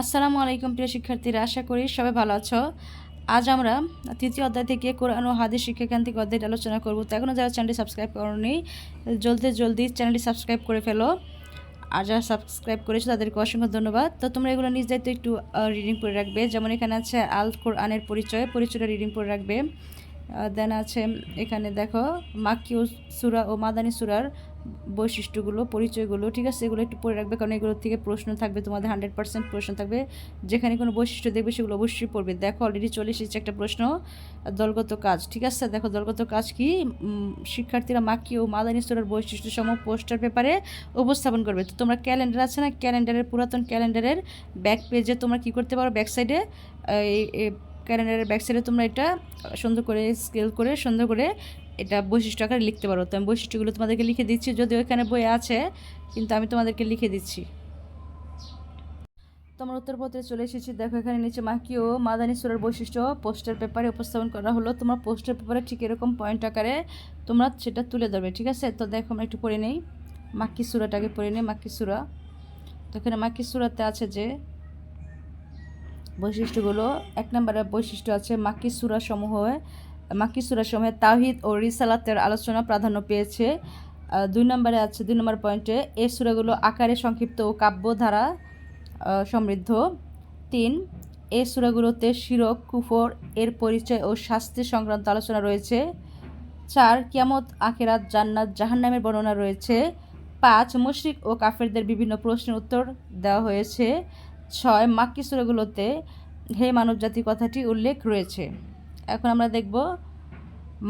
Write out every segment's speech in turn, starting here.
আসসালামু আলাইকুম প্রিয় শিক্ষার্থীরা, আশা করি সবাই ভালো আছো। আজ আমরা তৃতীয় অধ্যায় থেকে কোরআন ও হাদিস শিক্ষাকান থেকে অধ্যায়টি আলোচনা করব। তো এখনও যারা চ্যানেলটি সাবস্ক্রাইব করনি, জলদি জলদি চ্যানেলটি সাবস্ক্রাইব করে ফেলো। আর যারা সাবস্ক্রাইব করেছ, তাদেরকে অসংখ্য ধন্যবাদ। তো তোমরা এগুলো নিজ দায়িত্ব একটু রিডিং করে রাখবে। যেমন এখানে আছে আল কোরআনের পরিচয়, পরিচয়টা রিডিং করে রাখবে। দেন আছে এখানে দেখো মাক্কি সুরা ও মাদানী সুরার বৈশিষ্ট্যগুলো, পরিচয়গুলো, ঠিক আছে? এগুলো একটু পড়ে রাখবে, কারণ এগুলোর থেকে প্রশ্ন থাকবে, তোমাদের হান্ড্রেড পার্সেন্ট প্রশ্ন থাকবে। যেখানে কোনো বৈশিষ্ট্য দেখবে, সেগুলো অবশ্যই পড়বে। দেখো অলরেডি চলে এসেছে একটা প্রশ্ন, দলগত কাজ, ঠিক আছে? দেখো, দলগত কাজ কি? শিক্ষার্থীরা মাকি ও মাদানী সুরার বৈশিষ্ট্য সম পোস্টার পেপারে উপস্থাপন করবে। তো তোমরা ক্যালেন্ডার আছে না? ক্যালেন্ডারের, পুরাতন ক্যালেন্ডারের ব্যাক পেজে তোমরা কী করতে পারো? ব্যাক সাইডে ক্যালেন্ডারের ব্যাক সাইডে তোমরা এটা সুন্দর করে স্কেল করে, সুন্দর করে এটা বৈশিষ্ট্য আকারে লিখতে পারো। তো আমি বৈশিষ্ট্যগুলো তোমাদেরকে লিখে দিচ্ছি। যদিও এখানে বই আছে, কিন্তু আমি তোমাদেরকে লিখে দিচ্ছি। তোমার উত্তরপত্রে চলে এসেছি। দেখো এখানে নিচে মাকি ও মাদানী সুরের বৈশিষ্ট্য। পোস্টার পেপারে উপস্থাপন করা হলো। তোমার পোস্টার পেপারে ঠিক এরকম পয়েন্ট আকারে তোমরা সেটা তুলে ধরবে, ঠিক আছে? তো দেখো আমরা একটু পড়ে নেই। মাক্কি সুরাটাকে পড়ে নেই মাক্কি সুরা। তো এখানে মাক্কি সুরাতে আছে যে বৈশিষ্ট্যগুলো। এক নম্বরের বৈশিষ্ট্য আছে মাক্কি সুরা সমূহ মাক্কি সুরা সমূহে তাহিদ ও রিসালাতের আলোচনা প্রাধান্য পেয়েছে। দুই নম্বরে আছে, দুই নম্বর পয়েন্টে এই সুরাগুলো আকারে সংক্ষিপ্ত ও কাব্য ধারা সমৃদ্ধ। তিন, এ সুরাগুলোতে শিরক, কুফর, এর পরিচয় ও শাস্তি সংক্রান্ত আলোচনা রয়েছে। চার, কিয়ামত, আখেরাত, জান্নাত, জাহান্নামের বর্ণনা রয়েছে। পাঁচ, মুশরিক ও কাফেরদের বিভিন্ন প্রশ্নের উত্তর দেওয়া হয়েছে। ছয়, মাক্কি সুরাগুলোতে হে মানবজাতি কথাটি উল্লেখ রয়েছে। এখন আমরা দেখব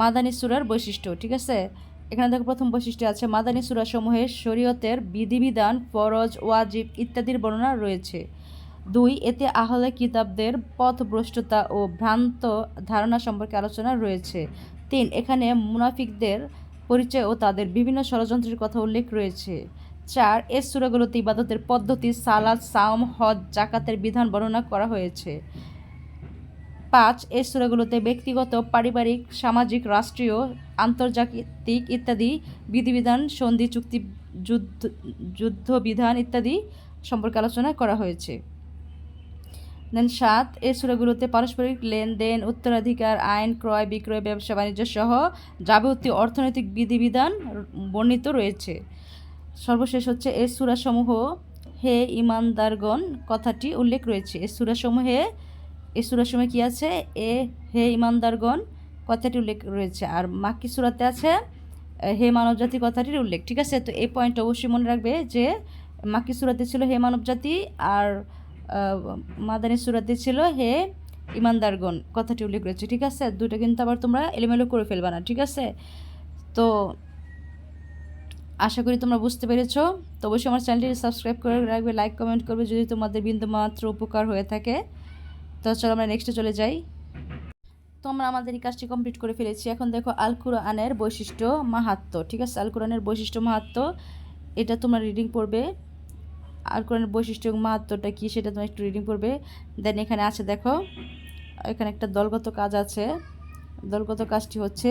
মাদানী সুরার বৈশিষ্ট্য, ঠিক আছে? এখানে দেখো প্রথম বৈশিষ্ট্য আছে, মাদানী সুরাসমূহে শরীয়তের বিধিবিধান, ফরজ, ওয়াজিব ইত্যাদির বর্ণনা রয়েছে। দুই, এতে আহলে কিতাবদের পথভ্রষ্টতা ও ভ্রান্ত ধারণা সম্পর্কে আলোচনা রয়েছে। তিন, এখানে মুনাফিকদের পরিচয় ও তাদের বিভিন্ন ষড়যন্ত্রের কথা উল্লেখ রয়েছে। চার, এ সুরাগুলোতে ইবাদতের পদ্ধতি, সালাদ, সাওম, হজ জাকাতের বিধান বর্ণনা করা হয়েছে। পাঁচ এই সুরাগুলোতে ব্যক্তিগত, পারিবারিক, সামাজিক, রাষ্ট্রীয়, আন্তর্জাতিক ইত্যাদি বিধিবিধান, সন্ধি, চুক্তি, যুদ্ধ, যুদ্ধবিধান ইত্যাদি সম্পর্কে আলোচনা করা হয়েছে। দেন সাত, এই সুরাগুলোতে পারস্পরিক লেনদেন, উত্তরাধিকার, আইন, ক্রয়, বিক্রয়, ব্যবসা, বাণিজ্য সহ যাবতীয় অর্থনৈতিক বিধিবিধান বর্ণিত রয়েছে। সর্বশেষ হচ্ছে এই সুরাসমূহ হে ইমানদারগণ, কথাটি উল্লেখ রয়েছে। এই সুরাসমূহে এই সুরার সময় কী আছে? এ, হে ইমানদারগণ, কথাটি উল্লেখ রয়েছে। আর মাক্কি সুরাতে আছে হে মানবজাতি, কথাটির উল্লেখ। ঠিক আছে? তো এই পয়েন্ট অবশ্যই মনে রাখবে যে মাক্কি সুরাতে ছিল হে মানবজাতি আর মাদানী সুরাতে ছিল হে ইমানদারগণ, কথাটি উল্লেখ রয়েছে। ঠিক আছে? দুটো কিন্তু আবার তোমরা এলোমেলো করে ফেলবা না। ঠিক আছে? তো আশা করি তোমরা বুঝতে পেরেছ। তো অবশ্যই আমার চ্যানেলটি সাবস্ক্রাইব করে রাখবে, লাইক, কমেন্ট করবে যদি তোমাদের বিন্দু মাত্র উপকার হয়ে থাকে। তো চলো আমরা নেক্সটে চলে যাই। তো আমরা আমাদের এই কাজটি কমপ্লিট করে ফেলেছি। এখন দেখো আল কুরআনের বৈশিষ্ট্য মাহাত্ম ঠিক আছে? আল কুরআনের বৈশিষ্ট্য মাহাত্ম এটা তোমরা রিডিং পড়বে। আল কোরআনের বৈশিষ্ট্য এবং মাহাত্মটা কী সেটা তোমরা একটু রিডিং পড়বে। দেন এখানে আছে দেখো, এখানে একটা দলগত কাজ আছে। দলগত কাজটি হচ্ছে,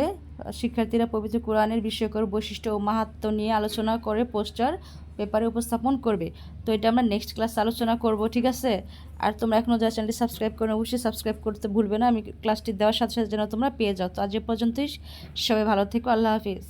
শিক্ষার্থীরা পবিত্র কোরআনের বিষয়কর বৈশিষ্ট্য ও মাহাত্ম নিয়ে আলোচনা করে, পোস্টার পেপারে উপস্থাপন করবে। তো এটা আমরা নেক্সট ক্লাস আলোচনা করব, ঠিক আছে? আর তোমরা এখনও যারা চ্যানেলটি সাবস্ক্রাইব করো অবশ্যই সাবস্ক্রাইব করতে ভুলবে না। আমি ক্লাসটি দেওয়ার সাথে সাথে যেন তোমরা পেয়ে যাও। তো আজ এ পর্যন্তই। সবাই ভালো থেকো। আল্লাহ হাফিজ।